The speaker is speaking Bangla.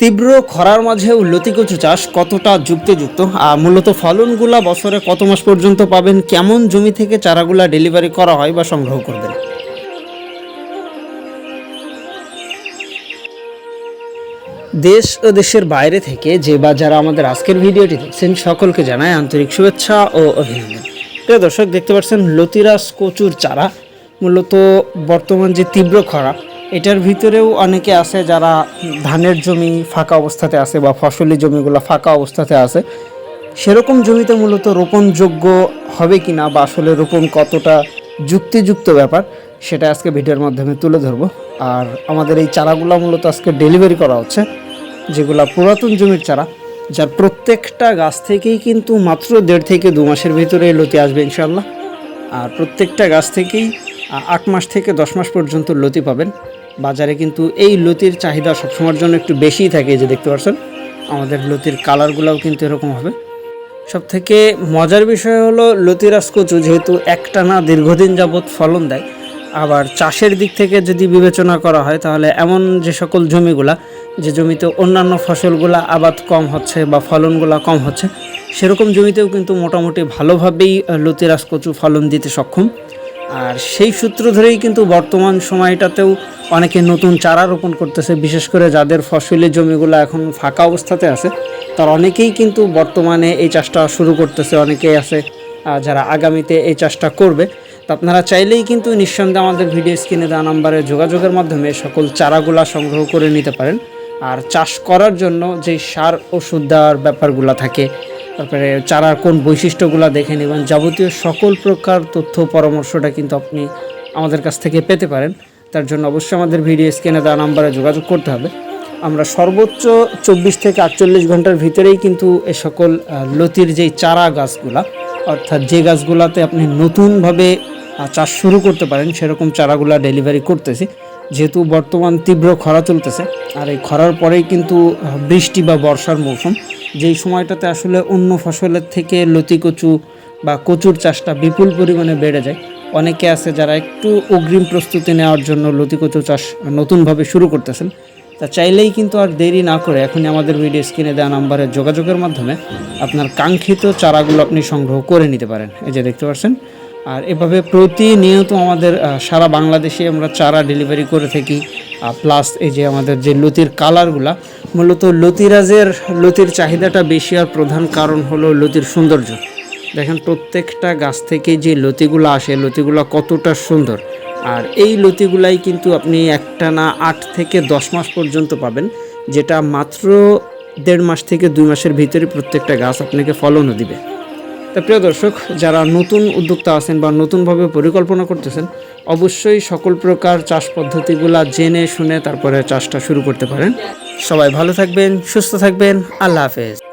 তীব্র খরার মাঝেও লতিকচু চাষ কতটা যুক্তিযুক্ত? আর মূলত ফলনগুলা বছরে কত মাস পর্যন্ত পাবেন? কেমন জমি থেকে চারাগুলা ডেলিভারি করা হয় বা সংগ্রহ করবেন? দেশ ও দেশের বাইরে থেকে যে বা যারা আমাদের আজকের ভিডিওটি দেখছেন, সকলকে জানায় আন্তরিক শুভেচ্ছা ও অভিনন্দন। প্রিয় দর্শক, দেখতে পাচ্ছেন লতিরাস কচুর চারা, মূলত বর্তমান যে তীব্র খরা এটার ভিতরেও অনেকে আছে যারা ধানের জমি ফাঁকা অবস্থাতে আছে বা ফসলি জমিগুলো ফাঁকা অবস্থাতে আছে। সেরকম জমিতে মূলত রোপণযোগ্য হবে কি না বা আসলে রোপণ কতটা যুক্তিযুক্ত ব্যাপার, সেটা আজকে ভিডিওর মাধ্যমে তুলে ধরবো। আর আমাদের এই চারাগুলো মূলত আজকে ডেলিভারি করা হচ্ছে, যেগুলা পুরাতন জমির চারা, যার প্রত্যেকটা গাছ থেকেই কিন্তু মাত্র দেড় থেকে দু মাসের ভিতরে লতি আসবে ইনশাল্লাহ আর প্রত্যেকটা গাছ থেকেই আট মাস থেকে দশ মাস পর্যন্ত লতি পাবেন। বাজারে কিন্তু এই লতির চাহিদা সবসময়ের জন্য একটু বেশিই থাকে যে দেখতে পাচ্ছেন। আমাদের লতির কালারগুলোও কিন্তু এরকম হবে। সব থেকে মজার বিষয় হলো লতিরাজ কচু যেহেতু একটানা দীর্ঘদিন যাবৎ ফলন দেয়। আবার চাষের দিক থেকে যদি বিবেচনা করা হয় তাহলে এমন যে সকল জমিগুলা যে জমিতে অন্যান্য ফসলগুলা আবাদ কম হচ্ছে বা ফলনগুলা কম হচ্ছে সেরকম জমিতেও কিন্তু মোটামুটি ভালোভাবেই আহ, লতিরাজ কচু ফলন দিতে সক্ষম। আর সেই সূত্র ধরেই কিন্তু বর্তমান সময়টাতেও অনেকে নতুন চারা রোপণ করতেছে, বিশেষ করে যাদের ফসলের জমিগুলো এখন ফাঁকা অবস্থাতে আছে, তার অনেকেই কিন্তু বর্তমানে এই চাষটা শুরু করতেছে, অনেকেই আছে যারা আগামীতে এই চাষটা করবে। তো আপনারা চাইলেই কিন্তু নিঃসন্দেহে আমাদের ভিডিও স্ক্রিনে দেওয়া নাম্বারে যোগাযোগের মাধ্যমে সকল চারাগুলা সংগ্রহ করে নিতে পারেন। আর চাষ করার জন্য যে সার, ওষুধ দেওয়ার ব্যাপারগুলো থাকে তারপরে চারার কোন বৈশিষ্ট্যগুলো দেখে নেবেন, যাবতীয় সকল প্রকার তথ্য পরামর্শটা কিন্তু আপনি আমাদের কাছ থেকে পেতে পারেন। তার জন্য অবশ্যই আমাদের ভিডিও স্ক্রিনে দেওয়া নাম্বারে যোগাযোগ করতে হবে। আমরা সর্বোচ্চ চব্বিশ থেকে আটচল্লিশ ঘণ্টার ভিতরেই কিন্তু এ সকল লতির যেই চারা গাছগুলা, অর্থাৎ যে গাছগুলাতে আপনি নতুনভাবে চাষ শুরু করতে পারেন, সেরকম চারাগুলা ডেলিভারি করতেছি। যেহেতু বর্তমান তীব্র খরা চলতেছে, আর এই খরার পরেই কিন্তু বৃষ্টি বা বর্ষার মৌসুম যেই সময়টাতে আসলে অন্য ফসলের থেকে লতি কচু বা কচুর চাষটা বিপুল পরিমাণে বেড়ে যায়, অনেকে আছে যারা একটু অগ্রিম প্রস্তুতি নেওয়ার জন্য লতি কচু চাষ নতুনভাবে শুরু করতেছেন। তা চাইলেই কিন্তু আর দেরি না করে এখনই আমাদের ভিডিও স্ক্রিনে দেওয়া নাম্বারে যোগাযোগের মাধ্যমে আপনার কাঙ্ক্ষিত চারাগুলো আপনি সংগ্রহ করে নিতে পারেন। এই যে দেখতে পাচ্ছেন, আর এভাবে প্রতিনিয়ত আমাদের সারা বাংলাদেশে আমরা চারা ডেলিভারি করে থাকি। প্লাস এই যে আমাদের যে লতির কালারগুলা মূলত লতিরাজের লতির চাহিদাটা বেশি আর প্রধান কারণ হলো লতির সৌন্দর্য। দেখেন প্রত্যেকটা গাছ থেকে যে লতিগুলো আসে, লতিগুলো কতটা সুন্দর। আর এই লতিগুলাই কিন্তু আপনি একটা না আট থেকে দশ মাস পর্যন্ত পাবেন, যেটা মাত্র দেড় মাস থেকে দুই মাসের ভিতরে প্রত্যেকটা গাছ আপনাকে ফলনও দিবে। তা প্রিয় দর্শক, যারা নতুন উদ্যোক্তা আছেন বা নতুনভাবে পরিকল্পনা করতেছেন, অবশ্যই সকল প্রকার চাষ পদ্ধতিগুলা জেনে, শুনে তারপরে চাষটা শুরু করতে পারেন। সবাই ভালো থাকবেন, সুস্থ থাকবেন, আল্লাহ হাফেজ।